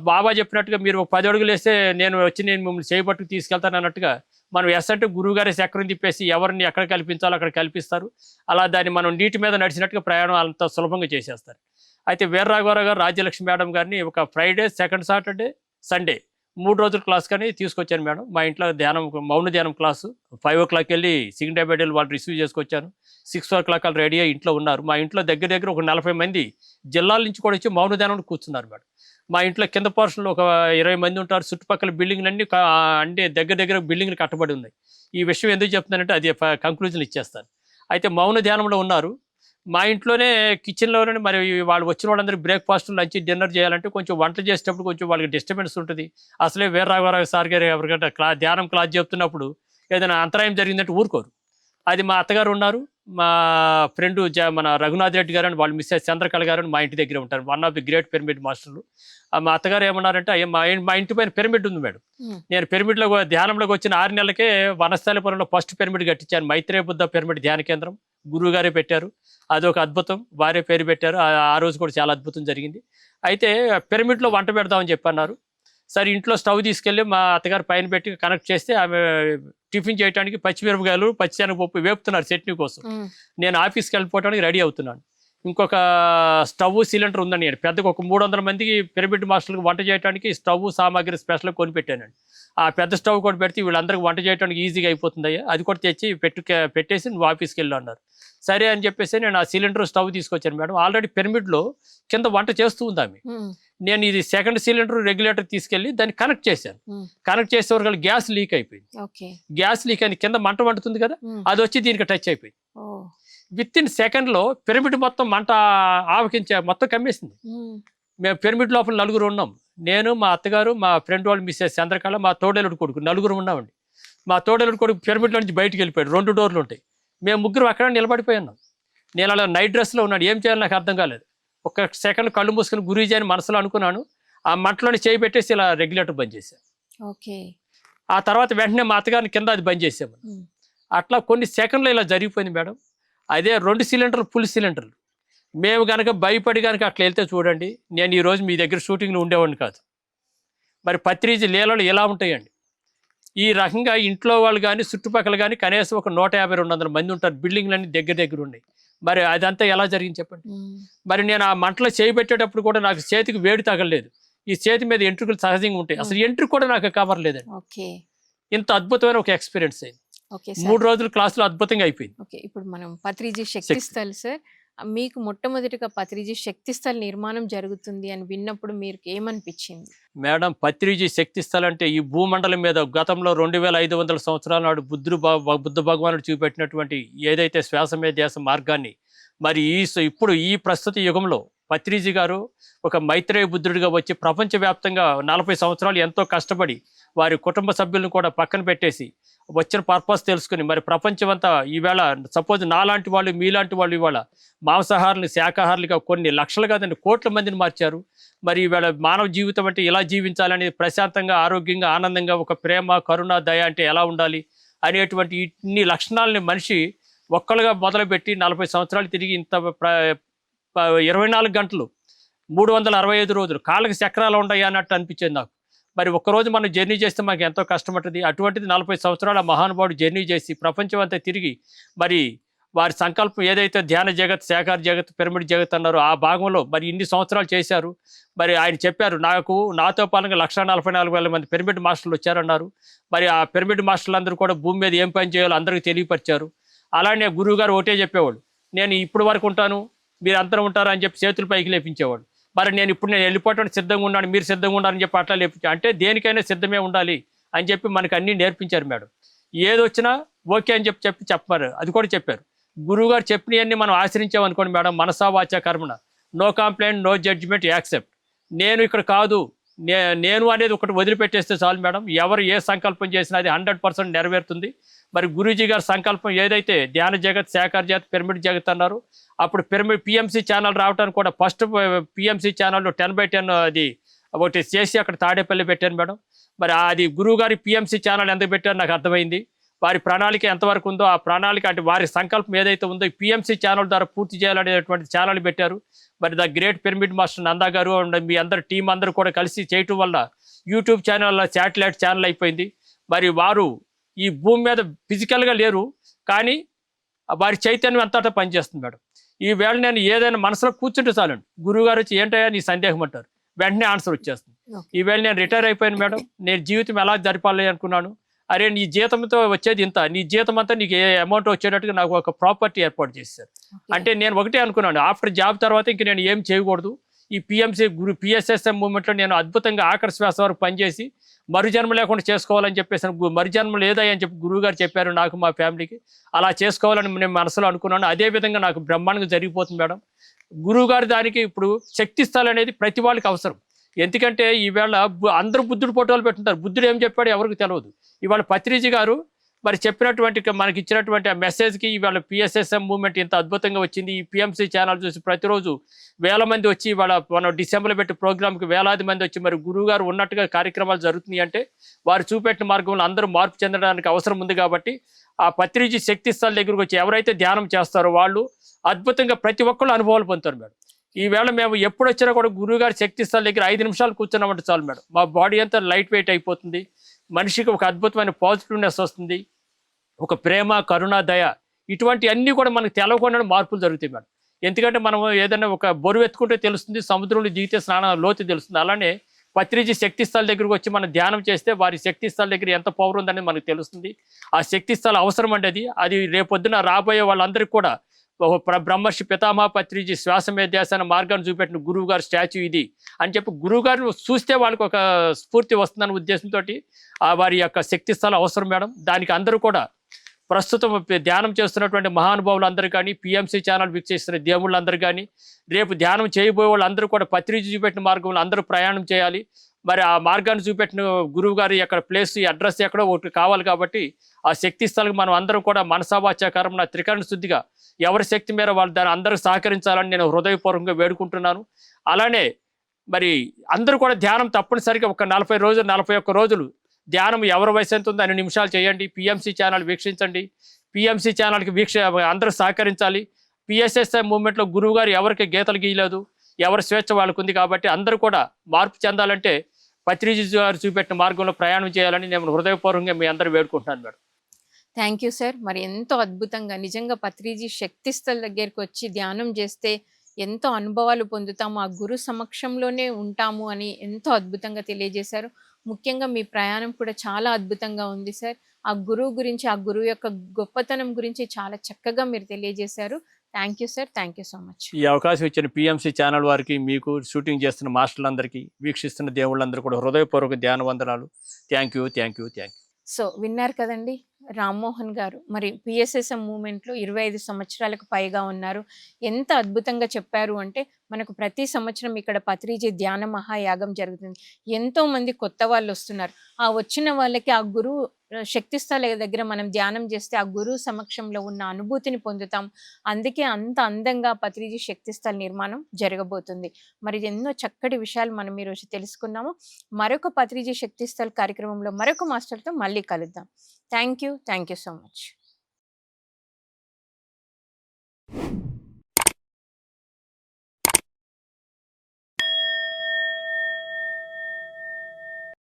బాబా చెప్పినట్టుగా మీరు పది అడుగులు వేస్తే నేను వచ్చి నేను మిమ్మల్ని చేయబట్టుకు తీసుకెళ్తాను అన్నట్టుగా మనం ఎస్ అంటే గురువు గారి చక్రం తిప్పేసి ఎవరిని ఎక్కడ కల్పించాలో అక్కడ కల్పిస్తారు. అలా దాన్ని మనం నీటి మీద నడిచినట్టుగా ప్రయాణం అంత సులభంగా చేసేస్తారు. అయితే వీర్రాఘవరావు గారు రాజ్యలక్ష్మి మేడం గారిని ఒక ఫ్రైడే సెకండ్ సాటర్డే సండే మూడు రోజుల క్లాస్ కానీ తీసుకొచ్చాను మేడం. మా ఇంట్లో ధ్యానం మౌన ధ్యానం క్లాసు. ఫైవ్ ఓ క్లాక్ వెళ్ళి సిగ్నరాబాద్ వెళ్ళి వాళ్ళు రిసీవ్ చేసుకొచ్చాను. సిక్స్ ఓ క్లాక్ వాళ్ళు రెడీ అయ్యి ఇంట్లో ఉన్నారు. మా ఇంట్లో దగ్గర దగ్గర ఒక నలభై మంది జిల్లాల నుంచి కూడా వచ్చి మౌన ధ్యానం కూర్చున్నారు మేడం. మా ఇంట్లో కింద పోర్షన్లో ఒక ఇరవై మంది ఉంటారు. చుట్టుపక్కల బిల్డింగ్లన్నీ కా- అంటే దగ్గర దగ్గర బిల్డింగ్లు కట్టబడి ఉన్నాయి. ఈ విషయం ఎందుకు చెప్తున్నానంటే అది కంక్లూజన్ ఇచ్చేస్తాను. అయితే మౌన ధ్యానంలో ఉన్నారు. మా ఇంట్లోనే కిచెన్లోనే మరి వాళ్ళు వచ్చిన వాళ్ళందరూ బ్రేక్ఫాస్ట్ లంచ్ డిన్నర్ చేయాలంటే కొంచెం వంట చేసేటప్పుడు కొంచెం వాళ్ళకి డిస్టర్బెన్స్ ఉంటుంది. అసలే వీరరాఘవరావు సార్ గారు ఎవరికంటే క్లా ధ్యానం క్లాస్ చెప్తున్నప్పుడు ఏదైనా అంతరాయం జరిగిందంటే ఊరుకోరు. అది మా అత్తగారు ఉన్నారు. మా ఫ్రెండ్ మన రఘునాథ్ రెడ్డి గారు అని వాళ్ళు మిస్సెస్ చంద్రకళ గారు అని మా ఇంటి దగ్గర ఉంటారు. One of the great pyramid మాస్టర్లు ఆ మా అత్తగారు ఏమన్నారంటే "అయ్య, మా మా ఇంటి పైన పిరమిడ్ ఉంది మేడం. నేను పిరమిడ్లో ధ్యానంలోకి వచ్చిన ఆరు నెలలకే వనస్థలిపురంలో ఫస్ట్ పిరమిడ్ కట్టించాను. మైత్రేయ బుద్ధ పిరమిడ్ ధ్యాన కేంద్రం. గురువు గారే పెట్టారు. అదొక అద్భుతం. వారే పేరు పెట్టారు. ఆ- ఆ రోజు కూడా చాలా అద్భుతం జరిగింది. అయితే పిరమిడ్లో వంట పెడదామని చెప్పన్నారు. సరే ఇంట్లో స్టవ్ తీసుకెళ్ళి మా అత్తగారు పైన పెట్టి కనెక్ట్ చేస్తే ఆమె టిఫిన్ చేయడానికి పచ్చిమిరపకాయలు పచ్చిశనగపప్పు వేపుతున్నారు చట్నీ కోసం. నేను ఆఫీస్కి వెళ్ళిపోవడానికి రెడీ అవుతున్నాను. ఇంకొక స్టవ్ సిలిండర్ ఉందండి నేను పెద్దగా ఒక మూడు వందల మందికి పిరమిడ్ మాస్టర్లకు వంట చేయడానికి స్టవ్ సామాగ్రి స్పెషల్ కొనిపెట్టానండి ఆ పెద్ద స్టవ్ కూడా పెడితే వీళ్ళందరికీ వంట చేయడానికి ఈజీగా అయిపోతుంది అది కూడా తెచ్చి పెట్టు పెట్టేసి నువ్వు ఆఫీస్కి వెళ్ళు అన్నారు. సరే అని చెప్పేసి నేను ఆ సిలిండర్ స్టవ్ తీసుకొచ్చాను మేడం. ఆల్రెడీ పిరమిడ్లో కింద వంట చేస్తూ ఉంది ఆమె. నేను ఇది సెకండ్ సిలిండర్ రెగ్యులేటర్ తీసుకెళ్ళి దాన్ని కనెక్ట్ చేశాను. కనెక్ట్ చేసే వరకు గ్యాస్ లీక్ అయిపోయింది. గ్యాస్ లీక్ అయింది కింద మంట మండుతుంది కదా అది వచ్చి దీనికి టచ్ అయిపోయింది. విత్ ఇన్ సెకండ్లో పిరమిడ్ మొత్తం మంట ఆవకించే మొత్తం కమ్మేసింది. మేము. పిరమిడ్ లోపల నలుగురు ఉన్నాం. నేను మా అత్తగారు మా ఫ్రెండ్ వాళ్ళు మిస్సెస్ చంద్రకళ మా తోడేలుడు కొడుకు నలుగురు ఉన్నామండి. మా తోడేలుడు కొడుకు పిరమిడ్లో నుంచి బయటికి వెళ్ళిపోయాడు. రెండు డోర్లు ఉంటాయి. మేము ముగ్గురు అక్కడ నిలబడిపోయి ఉన్నాం. నేను అలా నైట్ డ్రెస్లో ఉన్నాడు ఏం చేయాలో నాకు అర్థం కాలేదు. ఒక సెకండ్ కళ్ళు మూసుకొని గురూజీ అని మనసులో అనుకున్నాను. ఆ మంటలోనే చేయి పెట్టేసి ఇలా రెగ్యులేటర్ బంద్ చేశాను ఓకే. ఆ తర్వాత వెంటనే మా అత్తగారిని కింద అది బంద్ చేసాము అట్లా కొన్ని సెకండ్లు ఇలా జరిగిపోయింది మేడం. అదే రెండు సిలిండర్లు ఫుల్ సిలిండర్లు. మేము కనుక భయపడి కనుక అట్లా వెళ్తే చూడండి నేను ఈరోజు మీ దగ్గర షూటింగ్లో ఉండేవాడిని కాదు. మరి పత్రిజీ లీలలు ఎలా ఉంటాయండి. ఈ రకంగా ఇంట్లో వాళ్ళు కానీ చుట్టుపక్కల కానీ కనీసం ఒక నూట యాభై రెండు వందల మంది ఉంటారు. బిల్డింగ్లన్నీ దగ్గర దగ్గర ఉన్నాయి. మరి అదంతా ఎలా జరిగింది చెప్పండి? మరి నేను ఆ మంటలో చేయి పెట్టేటప్పుడు కూడా నాకు చేతికి వేడి తగలలేదు. ఈ చేతి మీద ఎంట్రుకలు సహజంగా ఉంటాయి. అసలు ఎంట్రుకు కూడా నాకు కవర్ లేదండి. ఇంత అద్భుతమైన ఒక ఎక్స్పీరియన్స్ అయింది. మూడు రోజులు క్లాసులో అద్భుతంగా అయిపోయింది. ఓకే ఇప్పుడు మనం పత్రిజీ సార్. మీకు మొట్టమొదటిగా పత్రిజీ శక్తిస్థల నిర్మాణం జరుగుతుంది అని విన్నప్పుడు మీరు ఏమనిపించింది? మేడం పత్రిజీ శక్తి స్థలం అంటే ఈ భూమండలం మీద గతంలో రెండు వేల ఐదు వందల సంవత్సరాల నాడు బుద్ధుడు బుద్ధ భగవానుడు చూపెట్టినటువంటి ఏదైతే శ్వాస మీద దేశ మార్గాన్ని మరి ఈ ఇప్పుడు ఈ ప్రస్తుత యుగంలో పత్రిజీ గారు ఒక మైత్రేయ బుద్ధుడిగా వచ్చి ప్రపంచవ్యాప్తంగా నలభై సంవత్సరాలు ఎంతో కష్టపడి వారి కుటుంబ సభ్యులను కూడా పక్కన పెట్టేసి వచ్చిన పర్పస్ తెలుసుకుని మరి ప్రపంచం అంతా ఈవేళ సపోజ్ నాలాంటి వాళ్ళు మీలాంటి వాళ్ళు ఇవాళ మాంసాహారులు శాకాహారులుగా కొన్ని లక్షలు కాదండి కోట్ల మందిని మార్చారు. మరి ఈవేళ మానవ జీవితం అంటే ఇలా జీవించాలని ప్రశాంతంగా ఆరోగ్యంగా ఆనందంగా ఒక ప్రేమ కరుణ దయ అంటే ఎలా ఉండాలి అనేటువంటి ఇన్ని లక్షణాలని మనిషి ఒక్కలుగా మొదలుపెట్టి నలభై సంవత్సరాలు తిరిగి ఇంత ఇరవై నాలుగు గంటలు మూడు వందల అరవై ఐదు రోజులు కాళ్ళకి చక్రాలు ఉంటాయి అన్నట్టు అనిపించింది నాకు. మరి ఒక్కరోజు మనం జర్నీ చేస్తే మాకు ఎంతో కష్టపడుతుంది అటువంటిది నలభై సంవత్సరాల మహానుభావుడు జర్నీ చేసి ప్రపంచం అంతా తిరిగి మరి వారి సంకల్పం ఏదైతే ధ్యాన జగత్ శాఖార జగత్ పిరమిడ్ జగత్ అన్నారో ఆ భాగంలో మరి ఇన్ని సంవత్సరాలు చేశారు. మరి ఆయన చెప్పారు నాకు నాతో పాలంగా లక్ష నలభై నాలుగు వేల మంది పిరమిడ్ మాస్టర్లు వచ్చారన్నారు. మరి ఆ పిరమిడ్ మాస్టర్లు అందరూ కూడా భూమి మీద ఏం పని చేయాలో అందరికీ తెలియపరిచారు. అలానే గురువు గారు ఒకటే చెప్పేవాడు నేను ఇప్పుడు వరకు ఉంటాను మీరు అందరూ ఉంటారు అని చెప్పి చేతులు పైకి లేపించేవాడు మరి నేను ఇప్పుడు నేను వెళ్ళిపోవటానికి సిద్ధంగా ఉన్నాను మీరు సిద్ధంగా ఉన్నారని చెప్పి అట్లా లేపించాను అంటే దేనికైనా సిద్ధమే ఉండాలి అని చెప్పి మనకు అన్నీ నేర్పించారు మేడం. ఏది వచ్చినా ఓకే అని చెప్పి చెప్పి చెప్పారు. అది కూడా చెప్పారు. గురువుగారు చెప్పినవన్నీ మనం ఆశ్రయించామనుకోండి మేడం మనసా వాచా కర్మణ. No complaint no judgement accept నేను ఇక్కడ కాదు నే నేను అనేది ఒకటి వదిలిపెట్టేస్తే చాలు మేడం. ఎవరు ఏ సంకల్పం చేసినా అది హండ్రెడ్ పర్సెంట్ నెరవేరుతుంది. మరి గురూజీ గారి సంకల్పం ఏదైతే ధ్యాన జగత్ శాఖర్ జగత్ పిరమిడ్ జగత్ అన్నారు అప్పుడు పిరమిడ్ పిఎంసీ ఛానల్ రావడానికి కూడా ఫస్ట్ పిఎంసీ ఛానల్లో టెన్ బై టెన్ అది ఒకటి చేసి అక్కడ తాడేపల్లి పెట్టాను మేడం. మరి అది గురువు గారి పిఎంసీ ఛానల్ ఎందుకు పెట్టారు నాకు అర్థమైంది. వారి ప్రణాళిక ఎంతవరకు ఉందో ఆ ప్రణాళిక అంటే వారి సంకల్పం ఏదైతే ఉందో పిఎంసి ఛానల్ ద్వారా పూర్తి చేయాలనేటువంటి ఛానల్ పెట్టారు. మరి the great pyramid master Nanda garu and మీ అందరు టీం అందరూ కూడా కలిసి చేయటం వల్ల యూట్యూబ్ ఛానల్ శాటిలైట్ ఛానల్ అయిపోయింది. మరి వారు ఈ భూమి మీద ఫిజికల్గా లేరు కానీ వారి చైతన్యం అంతటా పనిచేస్తుంది మేడం. ఈ వేళ నేను ఏదైనా మనసులో కూర్చుంటే చాలండి. గురువు గారు వచ్చి ఏంటయ్యా నీ సందేహం? అంటారు. వెంటనే ఆన్సర్ వచ్చేస్తుంది. ఈ వేళ నేను రిటైర్ అయిపోయాను మేడం. నేను జీవితం ఎలా జరిపాలి అనుకున్నాను? అరే నీ జీతంతో వచ్చేది ఇంత నీ జీతం అంతా నీకు ఏ అమౌంట్ వచ్చేటట్టుగా నాకు ఒక ప్రాపర్టీ ఏర్పాటు చేశారు. అంటే నేను ఒకటే అనుకున్నాను ఆఫ్టర్ జాబ్ తర్వాత ఇంక నేను ఏం చేయకూడదు. ఈ పిఎంసీ గురు పిఎస్ఎస్ఎం మూమెంట్లో నేను అద్భుతంగా ఆఖరి శ్వాస వరకు పనిచేసి మరుజన్మ లేకుండా చేసుకోవాలని చెప్పేసి మరుజన్మ లేదా అని చెప్పి గురువు గారు చెప్పారు నాకు మా ఫ్యామిలీకి. అలా చేసుకోవాలని నేను మనసులో అనుకున్నాను. అదే విధంగా నాకు బ్రహ్మాండంగా జరిగిపోతుంది మేడం. గురువు గారు దానికి ఇప్పుడు శక్తి స్థలం అనేది ప్రతి వాళ్ళకి అవసరం. ఎందుకంటే ఈవేళ అందరూ బుద్ధుడు ఫోటోలు పెట్టుకుంటారు. బుద్ధుడు ఏం చెప్పాడో ఎవరికి తెలియదు ఇవాళ పత్రిజీ గారు మరి చెప్పినటువంటి మనకి ఇచ్చినటువంటి ఆ మెసేజ్కి ఇవాళ పిఎస్ఎస్ఎం మూవ్మెంట్ ఇంత అద్భుతంగా వచ్చింది. ఈ పిఎంసీ ఛానల్ చూసి ప్రతిరోజు వేల మంది వచ్చి ఇవాళ మనం డిసెంబర్లో పెట్టి ప్రోగ్రామ్కి వేలాది మంది వచ్చి మరి గురువు గారు ఉన్నట్టుగా కార్యక్రమాలు జరుగుతున్నాయి అంటే వారు చూపెట్టిన మార్గంలో అందరూ మార్పు చెందడానికి అవసరం ఉంది కాబట్టి ఆ పత్రిజీ శక్తి స్థల దగ్గరకు వచ్చి ఎవరైతే ధ్యానం చేస్తారో వాళ్ళు అద్భుతంగా ప్రతి ఒక్కళ్ళు అనుభవాలు పొందుతారు మేడం. ఈవేళ మేము ఎప్పుడు వచ్చినా కూడా గురువుగారి శక్తి స్థల దగ్గర ఐదు నిమిషాలు కూర్చున్నామంటే చాలు మేడం. మా బాడీ అంతా లైట్ వెయిట్ అయిపోతుంది. మనిషికి ఒక అద్భుతమైన పాజిటివ్నెస్ వస్తుంది ఒక ప్రేమ కరుణ దయ ఇటువంటి అన్నీ కూడా మనకు తెలవకుండా మార్పులు జరుగుతాయి మేడం. ఎందుకంటే మనం ఏదైనా ఒక బరువు ఎత్తుకుంటే తెలుస్తుంది సముద్రంలో దిగితే స్నానం లోతు తెలుస్తుంది. అలానే పత్రిజీ శక్తి స్థల దగ్గరకు వచ్చి మనం ధ్యానం చేస్తే వారి శక్తి స్థల దగ్గర ఎంత పవర్ ఉందనేది మనకు తెలుస్తుంది. ఆ శక్తిస్థల అవసరం అండి అది. అది రేపొద్దున రాబోయే వాళ్ళందరికీ కూడా బ్రహ్మర్షి పితామహ పత్రిజీ శ్వాస మీద మార్గాన్ని చూపెట్టిన గురువు గారి స్టాచ్యూ ఇది. అని చెప్పి గురువు గారిని చూస్తే వాళ్ళకి ఒక స్ఫూర్తి వస్తుందన్న ఉద్దేశంతో వారి యొక్క శక్తి స్థలం అవసరం మేడం. దానికి అందరూ కూడా ప్రస్తుతం ధ్యానం చేస్తున్నటువంటి మహానుభావులందరూ కానీ పిఎంసీ ఛానల్ వీక్షిస్తున్న దేవుళ్ళందరూ కానీ రేపు ధ్యానం చేయబోయే వాళ్ళందరూ కూడా పత్రిక చూపెట్టిన మార్గంలో అందరూ ప్రయాణం చేయాలి. మరి ఆ మార్గాన్ని చూపెట్టిన గురువు గారి యొక్క ప్లేస్ అడ్రస్ ఎక్కడో ఒకటి కావాలి కాబట్టి ఆ శక్తి స్థలం మనం అందరం కూడా మనసావాచాకారం నా త్రికరణ శుద్ధిగా ఎవరి శక్తి మేర వాళ్ళు దాన్ని అందరూ సహకరించాలని నేను హృదయపూర్వకంగా వేడుకుంటున్నాను. అలానే మరి అందరూ కూడా ధ్యానం తప్పనిసరిగా ఒక నలభై రోజులు నలభై ఒక్క రోజులు ధ్యానం ఎవరి వయసు ఎంత ఉందో అన్ని నిమిషాలు చేయండి. పిఎంసీ ఛానల్ వీక్షించండి. పిఎంసి ఛానల్కి వీక్ష అందరూ సహకరించాలి. పిఎస్ఎస్ఐ మూవ్మెంట్లో గురువు గారు ఎవరికి గీతలు గీయలేదు. ఎవరి స్వేచ్ఛ వాళ్ళకు ఉంది కాబట్టి అందరూ కూడా మార్పు చెందాలంటే పత్రిజీ గారు చూపెట్టిన మార్గంలో ప్రయాణం చేయాలని నేను హృదయపూర్వకంగా మీ అందరూ వేడుకుంటున్నాను మేడం. Thank you sir. మరి ఎంతో అద్భుతంగా నిజంగా పత్రిజీ శక్తిస్థల దగ్గరికి వచ్చి ధ్యానం చేస్తే ఎంతో అనుభవాలు పొందుతాము ఆ గురు సమక్షంలోనే ఉంటాము అని ఎంతో అద్భుతంగా తెలియజేశారు. ముఖ్యంగా మీ ప్రయాణం కూడా చాలా అద్భుతంగా ఉంది సార్. ఆ గురువు గురించి ఆ గురువు యొక్క గొప్పతనం గురించి చాలా చక్కగా మీరు తెలియజేశారు. Thank you sir thank you so much. ఈ అవకాశం ఇచ్చిన పిఎంసి ఛానల్ వారికి మీకు షూటింగ్ చేస్తున్న మాస్టర్లందరికీ వీక్షిస్తున్న దేవుళ్ళందరూ కూడా హృదయపూర్వక ధ్యాన వందనాలు. Thank you thank you thank you so విన్నారు కదండి రామ్మోహన్ గారు. మరి పిఎస్ఎస్ఎం మూమెంట్లో ఇరవై ఐదు సంవత్సరాలకు పైగా ఉన్నారు. ఎంత అద్భుతంగా చెప్పారు అంటే మనకు ప్రతి సంవత్సరం ఇక్కడ పత్రిజీ ధ్యాన మహాయాగం జరుగుతుంది. ఎంతోమంది కొత్త వాళ్ళు వస్తున్నారు. ఆ వచ్చిన వాళ్ళకి ఆ గురువు శక్తిస్థల శక్తి స్థల దగ్గర మనం ధ్యానం చేస్తే ఆ గురువు సమక్షంలో ఉన్న అనుభూతిని పొందుతాం. అందుకే అంత అందంగా పత్రిజీ శక్తి స్థల నిర్మాణం జరగబోతుంది. మరి ఎన్నో చక్కటి విషయాలు మనం ఈరోజు తెలుసుకున్నాము. మరొక పత్రిజీ శక్తిస్థల్ కార్యక్రమంలో మరొక మాస్టర్తో మళ్ళీ కలుద్దాం. Thank you thank you so much.